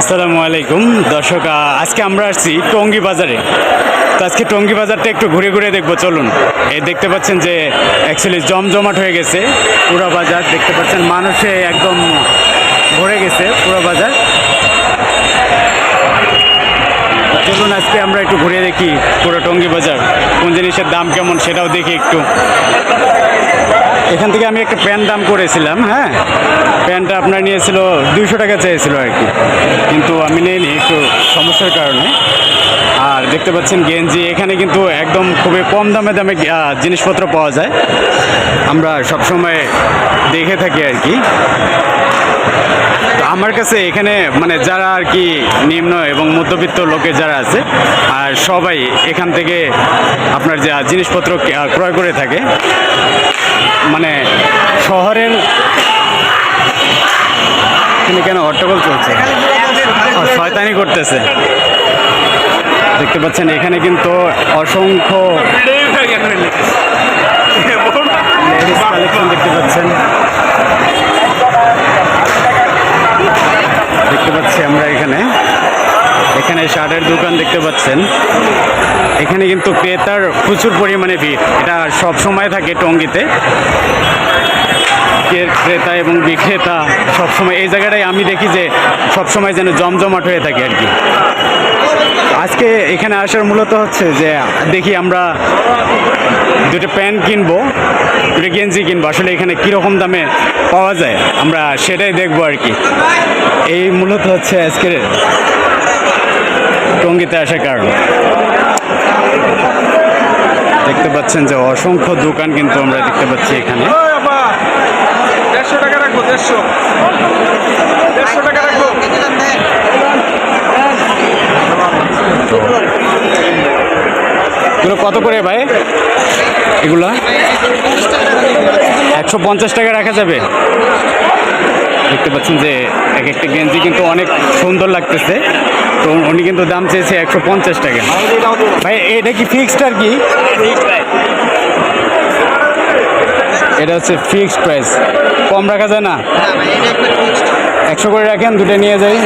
আসসালামু আলাইকুম। দর্শক আজকে আমরা আসছি টঙ্গী বাজারে। তো আজকে টঙ্গী বাজারটা একটু ঘুরে ঘুরে দেখব, চলুন। এই দেখতে পাচ্ছেন যে অ্যাকচুয়ালি জমজমাট হয়ে গেছে পুরো বাজার। দেখতে পাচ্ছেন মানুষে একদম ভরে গেছে পুরো বাজার। চলুন, আজকে আমরা একটু ঘুরে দেখি পুরো টঙ্গী বাজার। কোন জিনিসের দাম কেমন সেটাও দেখি একটু। এখান থেকে আমি একটা প্যান্ট দাম করেছিলাম হ্যাঁ? প্যান্টটা আপনার নিয়েছিল দুইশো টাকা চেয়েছিল আর কি। কিন্তু আমি নিইনি, একটু সমস্যার কারণে। আর দেখতে পাচ্ছেন গেঞ্জি, এখানে কিন্তু একদম খুবই কম দামে দামে জিনিসপত্র পাওয়া যায়। আমরা সবসময় দেখে থাকি আর কি। আমার কাছে এখানে মানে যারা আর কি নিম্ন এবং মধ্যবিত্ত লোকে যারা আছে, আর সবাই এখান থেকে আপনার যে জিনিসপত্র ক্রয় করে থাকে মানে শহরের এখানে কেন হট্টগোল চলছে? শয়তানি করতেছে। দেখতে পাচ্ছেন, এখানে কিন্তু অসংখ্য দেখতে পাচ্ছেন। দেখতে পাচ্ছি আমরা এখানে। এখানে শার্টের দোকান দেখতে পাচ্ছেন। এখানে কিন্তু ক্রেতার প্রচুর পরিমাণে ভিড়। এটা সব সময় থাকে টঙ্গিতে। ক্রেতা এবং বিক্রেতা সবসময় এই জায়গাটায় আমি দেখি যে সবসময় যেন জমজমাট হয়ে থাকে আর কি। আজকে এখানে আসার মূলত হচ্ছে যে, দেখি আমরা দুটো প্যান্ট কিনবো। দুটো গেঞ্জি কিনবো। আসলে এখানে কীরকম দামে পাওয়া যায়? আমরা সেটাই দেখব আর কি। এই মূলত হচ্ছে আজকের টঙ্গিতে আসার কারণ। দেখতে পাচ্ছেন যে অসংখ্য দোকান কিন্তু আমরা দেখতে পাচ্ছি এখানে। দেড়শো টাকা রাখব দেড়শো। দেড়শো টাকা রাখব। কত করে ভাই? এগুলো? একশো পঞ্চাশ টাকা রাখা যাবে। দেখতে পাচ্ছেন যে এক একটা গেঞ্জি কিন্তু অনেক সুন্দর লাগতেছে। তো উনি কিন্তু দাম চেয়েছে একশো পঞ্চাশ টাকা। ভাই এটা কি ফিক্সড আর কি? এটা হচ্ছে ফিক্সড প্রাইস কম রাখা যায় না? একশো করে রাখেন দুটো নিয়ে যাই।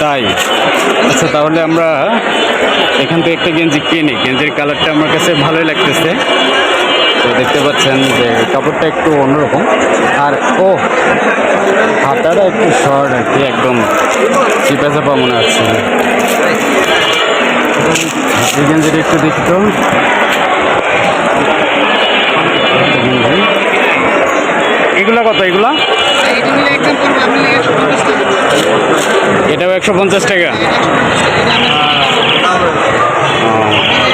তাই। আচ্ছা তাহলে আমরা এখান থেকে একটা গেঞ্জি কিনি গেঞ্জির কালারটা আমার কাছে ভালোই লাগতেছে। তো দেখতে পাচ্ছেন যে কাপড়টা একটু অন্যরকম। আর, ও, হাতাটা একটু শর্ট আর কি, একদম চিপা চাপা মনে হচ্ছে। গেঞ্জিটা একটু দেখি তো। এগুলা কত, এগুলা? এটাও একশো পঞ্চাশ টাকা।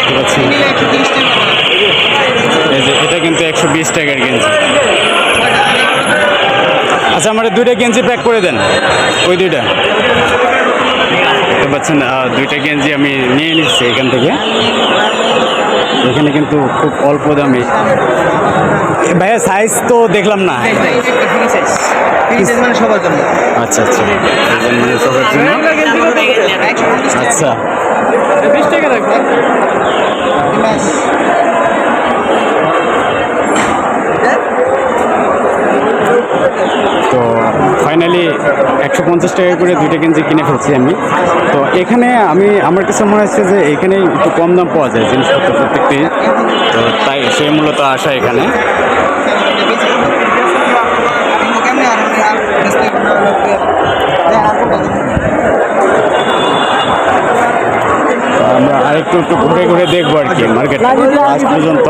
দেখতে পাচ্ছি। এই যে এটা কিন্তু একশো বিশ টাকার গেঞ্জি। আচ্ছা আমার দুইটা গেঞ্জি প্যাক করে দেন। ওই দুইটা। দেখতে পাচ্ছেন দুইটা গেঞ্জি আমি নিয়ে নিচ্ছি এখান থেকে। এখানে কিন্তু খুব অল্প দামে। ভাইয়া সাইজ তো দেখলাম না। মানে সবার জন্য। আচ্ছা আচ্ছা। সবার জন্য। আচ্ছা। বিশ টাকা রাখব তো ফাইনালি একশো পঞ্চাশ টাকা করে দুইটা গেঞ্জি কিনে ফেলছি আমি। তো এখানে আমি আমার কাছে মনে হচ্ছে যে এখানে একটু কম দাম পাওয়া যায় জিনিসপত্র প্রত্যেকটি। তো তাই সেই মূলত আসা এখানে। আমরা আরেকটু একটু ঘুরে ঘুরে দেখব আর কি মার্কেট আজ পর্যন্ত।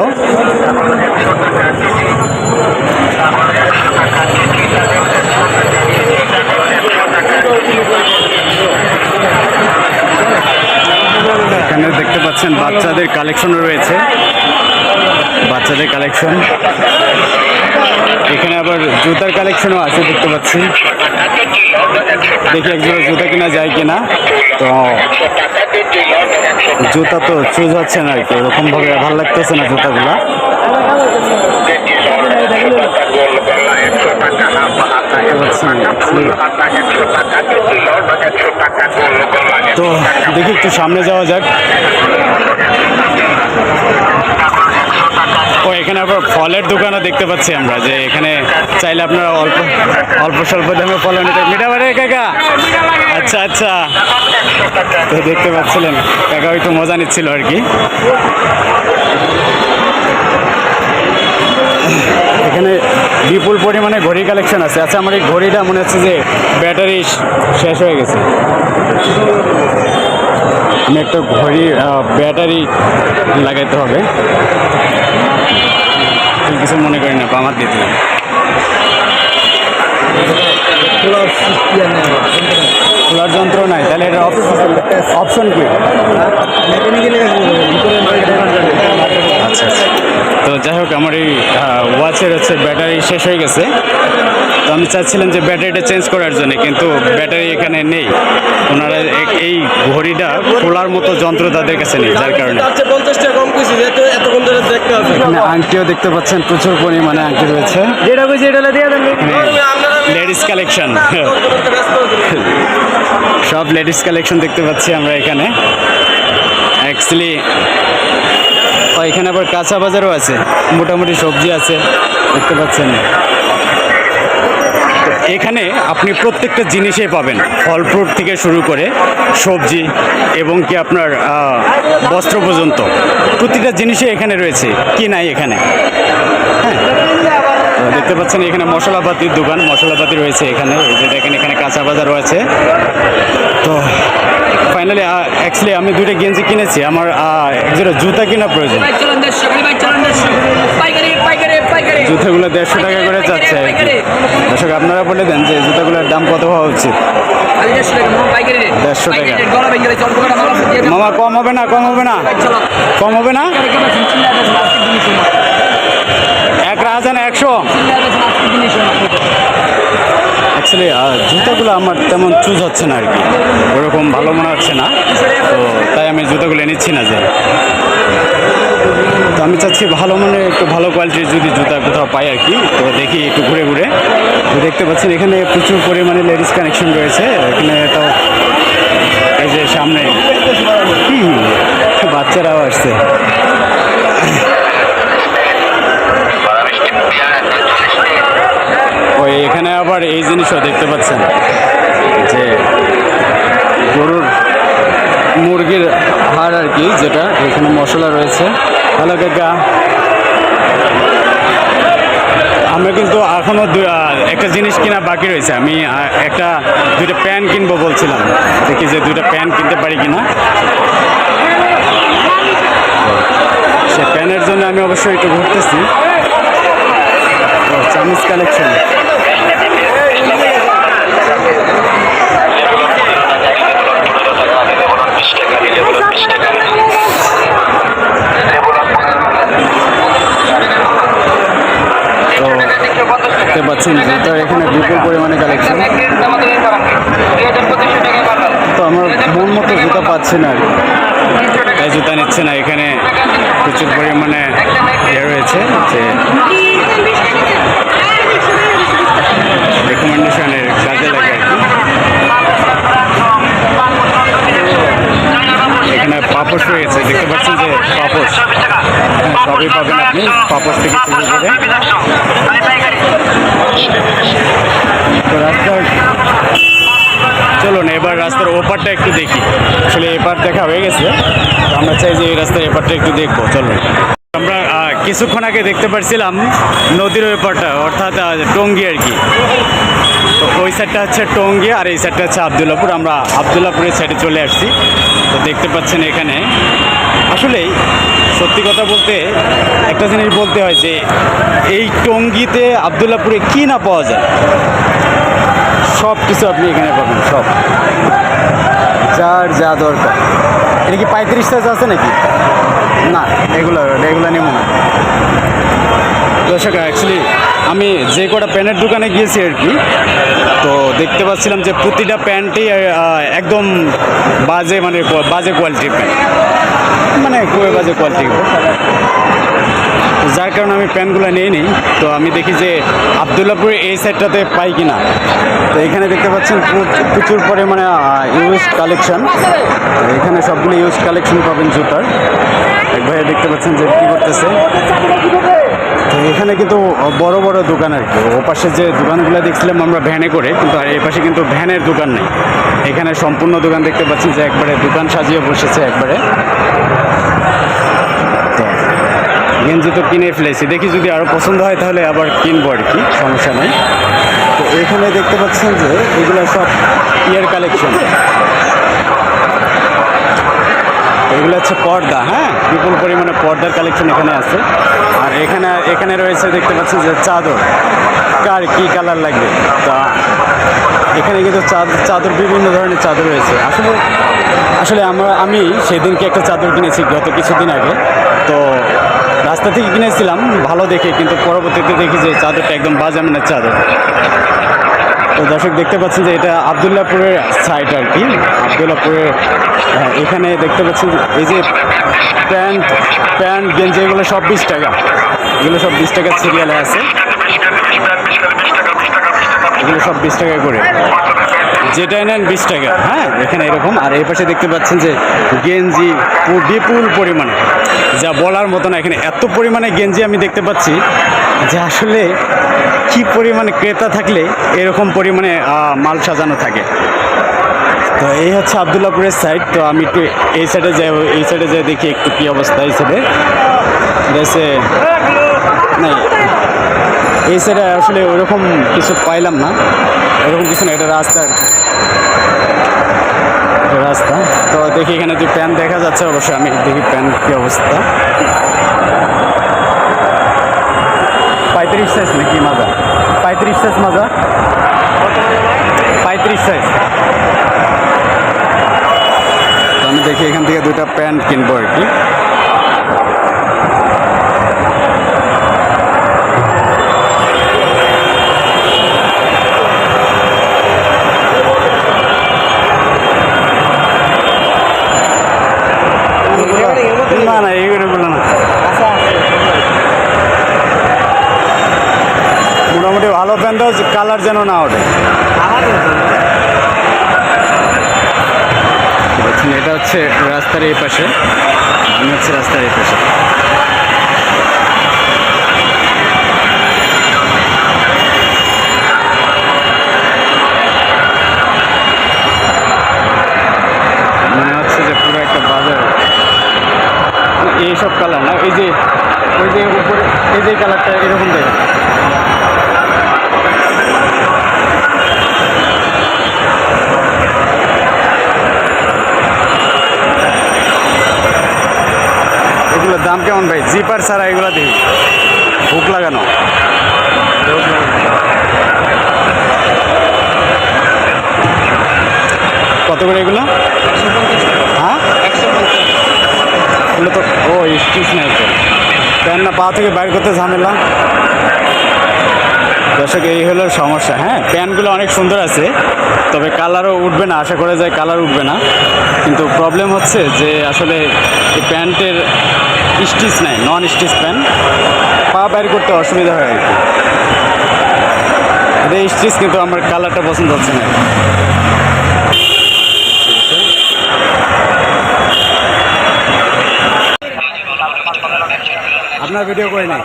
এখানে দেখতে পাচ্ছেন বাচ্চাদের কালেকশনও রয়েছে। বাচ্চাদের কালেকশন এখানে আবার জুতার কালেকশনও আছে দেখতে পাচ্ছি। দেখি একজোড়া জুতা কিনা যায় কিনা। তো জুতা তো চুজ হচ্ছে না আর কি ওরকমভাবে ভালো লাগতেছে না জুতাগুলো? তো দেখি একটু সামনে যাওয়া যাক। ও, এখানে আবার ফলের দোকানও দেখতে পাচ্ছি আমরা, যে এখানে চাইলে আপনারা অল্প অল্প স্বল্প দামে ফল নিতে বাড়ে কাকা? আচ্ছা আচ্ছা। তো দেখতে পাচ্ছিলেন, কাকা একটু মজা নিচ্ছিল আর কি। এখানে বিপুল পরিমাণে ঘড়ি কালেকশন আছে। আচ্ছা আমার এই ঘড়িটা মনে হচ্ছে যে ব্যাটারি শেষ হয়ে গেছে। আমি একটা ঘড়ি ব্যাটারি লাগাইতে হবে। কিছু মনে করি না আমার দিলাম খোলার যন্ত্র নাই, তাহলে এটা অপশন কি? আচ্ছা আচ্ছা। তো যাই হোক, আমার এই ওয়াচের হচ্ছে ব্যাটারি শেষ হয়ে গেছে। তো আমি চাচ্ছিলাম যে ব্যাটারিটা চেঞ্জ করার জন্য কিন্তু ব্যাটারি এখানে নেই। ওনারা এই ঘড়িটা খোলার মতো যন্ত্র তাদের কাছে নেই যার কারণে। আচ্ছা আংটিও দেখতে পাচ্ছেন প্রচুর পরিমাণে আংটি রয়েছে। যেটা বুঝি এটা লেডিস কালেকশন। সব লেডিস কালেকশন দেখতে পাচ্ছি আমরা এখানে। অ্যাকচুয়ালি এখানে আবার কাঁচা বাজারও আছে মোটামুটি সবজি আছে দেখতে পাচ্ছেন। এখানে আপনি প্রত্যেকটা জিনিসই পাবেন। ফল ফ্রুট থেকে শুরু করে সবজি এবং কি আপনার বস্ত্র পর্যন্ত। প্রতিটা জিনিসই এখানে রয়েছে কি নাই এখানে। হ্যাঁ দেখতে পাচ্ছেন এখানে মশলাপাতির দোকান মশলাপাতি রয়েছে এখানে। এই যে দেখেন এখানে কাঁচা বাজার রয়েছে। তো ফাইনালি অ্যাকচুয়ালি আমি দুইটা গেঞ্জি কিনেছি। আমার আহ, এক জোড়া জুতা কেনা প্রয়োজন। জুতাগুলো দেড়শো টাকা করে যাচ্ছে দর্শক, আপনারা বলে দেন যে জুতোগুলোর দাম কত হওয়া উচিত? দেড়শো টাকা। মামা পাইকারি রেট 150 টাকা। পাইকারি রেট গলা ভেঙে গেলে চম্পকটা মামা দিয়ে দেন মামা কম হবে না, কম হবে না? কম হবে না? এক রাজান একশো? অ্যাকচুয়ালি জুতাগুলো আমার তেমন চুজ হচ্ছে না আর কি। ওরকম ভালো মনে হচ্ছে না। তো তাই আমি জুতোগুলো নিচ্ছি না যে। তো আমি চাচ্ছি ভালো মানে একটু ভালো কোয়ালিটির যদি জুতা কোথাও পাই আর কি, তো দেখি একটু ঘুরে ঘুরে। তো দেখতে পাচ্ছেন এখানে প্রচুর পরিমাণে লেডিস কানেকশন রয়েছে। এখানে তো এই যে সামনে বাচ্চারাও আসছে। ওই এখানে আবার এই জিনিসও দেখতে পাচ্ছেন যে গরুর মুরগির হাড় আর কি যেটা এখানে মশলা রয়েছে। হ্যালো কাকা। আমরা কিন্তু এখনও দু- একটা জিনিস কিনা বাকি রয়েছে। আমি একটা দুইটা প্যান্ট কিনবো বলছিলাম। দেখি যে দুইটা প্যান্ট কিনতে পারি কিনা। সে প্যানের জন্য আমি অবশ্যই একটু ঘুরতেছি। Chemise collection. দেখতে পাচ্ছেন জুতার এখানে বিপুল পরিমাণে কালেকশন তো আমার মন মতো জুতা পাচ্ছি না তাই জুতা নিচ্ছে না এখানে প্রচুর পরিমাণে ইয়ে রয়েছে যে রেকমেন্ডেশনের কাজে লাগে আর কি। এখানে পাপোশ রয়েছে দেখতে পাচ্ছেন যে হ্যাঁ, সবই পাবেন আপনি পাপোশ থেকে শুরু করে। রাস্তার এপারটা একটু দেখব চলুন আমরা কিছুক্ষণ আগে দেখতে পাচ্ছিলাম নদীর ওপারটা, অর্থাৎ টঙ্গি আর কি। তো ওই সাইডটা হচ্ছে টঙ্গি আর এই সাইডটা হচ্ছে আবদুল্লাপুর। আমরা আবদুল্লাপুরের সাইডে চলে আসছি। তো দেখতে পাচ্ছেন এখানে। আসলেই সত্যি কথা বলতে, একটা জিনিস বলতে হয় যে, এই টঙ্গীতে আবদুল্লাপুরে কি না পাওয়া যায়? সব কিছু আপনি এখানে পাবেন, সব। যার যা দরকার। এটা কি পঁয়ত্রিশ সাইজ আছে নাকি? না রেগুলার রেগুলার নেব না। দর্শক অ্যাকচুয়ালি আমি যে কটা প্যান্টের দোকানে গিয়েছি আর কি, তো দেখতে পাচ্ছিলাম যে প্রতিটা প্যান্টই একদম বাজে মানে বাজে কোয়ালিটির প্যান্ট। মানে খুবই বাজে কোয়ালিটি যার কারণে আমি প্যান্টগুলো নিয়ে নিই। তো আমি দেখি যে আবদুল্লাপুরের এই সাইডটাতে পাই কিনা। তো এখানে দেখতে পাচ্ছেন প্র- প্রচুর পরিমাণে ইউজ কালেকশন এখানে সবগুলো ইউজ কালেকশন পাবেন জুতার। এক ভাইয়া দেখতে পাচ্ছেন যে কী করতেছে। তো এখানে কিন্তু বড় বড় দোকান আর কি। ও পাশে যে দোকানগুলো দেখছিলাম আমরা ভ্যানে করে, কিন্তু আর এই পাশে কিন্তু ভ্যানের দোকান নেই। এখানে সম্পূর্ণ দোকান দেখতে পাচ্ছেন যে একবারে দোকান সাজিয়ে বসেছে একবারে। তো, গেঞ্জি তো কিনে ফেলেছি। দেখি যদি আরও পছন্দ হয় তাহলে আবার কিনবো আর কি, সমস্যা নেই। তো এখানে দেখতে পাচ্ছেন যে এগুলো সব ইয়ার কালেকশন। এগুলো হচ্ছে পর্দা হ্যাঁ? বিপুল পরিমাণে পর্দার কালেকশন এখানে আছে। আর এখানে এখানে রয়েছে দেখতে পাচ্ছেন যে চাদর। কার কি কালার লাগবে? তা এখানে কিন্তু চাদর চাদর বিভিন্ন ধরনের চাদর রয়েছে। আসলে আসলে আমরা আমি সেদিনকে একটা চাদর কিনেছি গত কিছুদিন আগে। তো রাস্তা থেকে কিনেছিলাম ভালো দেখে কিন্তু পরবর্তীতে দেখি যে চাদরটা একদম বাজামিনের চাদর। তো দর্শক দেখতে পাচ্ছেন যে এটা আবদুল্লাপুরের সাইড আর কি। আবদুল্লাপুরের হ্যাঁ, এখানে দেখতে পাচ্ছেন এই যে প্যান্ট প্যান্ট গেঞ্জি এগুলো সব বিশ টাকা। এগুলো সব বিশ টাকা সিরিয়ালে আছে। এগুলো সব বিশ টাকা করে। যেটা নেন বিশ টাকা। হ্যাঁ এখানে এরকম। আর এই পাশে দেখতে পাচ্ছেন যে গেঞ্জি বিপুল পরিমাণে। যা বলার মতো না এখানে এত পরিমাণে গেঞ্জি আমি দেখতে পাচ্ছি যে আসলে কি পরিমাণে ক্রেতা থাকলে এরকম পরিমাণে মাল সাজানো থাকে? তো এই হচ্ছে আবদুল্লাপুরের সাইড তো আমি একটু এই সাইডে যাই, এই সাইডে যাই দেখি একটু কী অবস্থা এই সাইডে দেশে না এই সাইডে আসলে ওরকম কিছু পাইলাম না, ওরকম কিছু না, এটা রাস্তা রাস্তা। তো দেখি এখানে যে প্যান দেখা যাচ্ছে, অবশ্যই আমি দেখি প্যান কী অবস্থা। পঁয়ত্রিশ সাইজ নাকি মাজা? পঁয়ত্রিশ সাইজ মাজা? পঁয়ত্রিশ সাইজ আমি দেখি এখান থেকে দুটা প্যান্ট কিনবো আর কি। মোটামুটি ভালো প্যান্ট কালার যেন না ওঠে। এটা হচ্ছে রাস্তার এই পাশে। আমি হচ্ছে রাস্তার এই পাশে। মনে হচ্ছে যে পুরো একটা বাজার। এইসব কালার না, এই যে, ওই যে উপরে, এই যে কালারটা এরকম দেখে দাম কেমন ভাই? জিপার ছাড়া এগুলো দিই হুক লাগানো। কত করে এগুলো? হ্যাঁ? তো, ও, স্টিচ নাই তো। প্যান না, পা থেকে বাইর করতে ঝামেলা। দর্শক, এই হলো সমস্যা হ্যাঁ? প্যান্টগুলো অনেক সুন্দর আছে, তবে কালারও উঠবে না, আশা করা যায় কালার উঠবে না। কিন্তু প্রবলেম হচ্ছে যে আসলে প্যান্টের স্টিচ নাই নন স্টিচ প্যান্ট পা বাইর করতে অসুবিধা হয় আর কি। স্টিচ কিন্তু আমার কালারটা পছন্দ হচ্ছে না। আপনার ভিডিও করে নেই?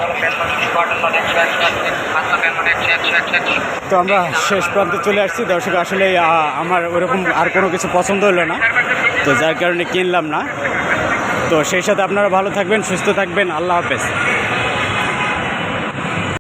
তো আমরা শেষ প্রান্তে চলে আসছি। দর্শক আসলে আমার ওরকম আর কোনো কিছু পছন্দ হলো না। তো যার কারণে কিনলাম না। তো সেই সাথে আপনারা ভালো থাকবেন সুস্থ থাকবেন। আল্লাহ হাফেজ।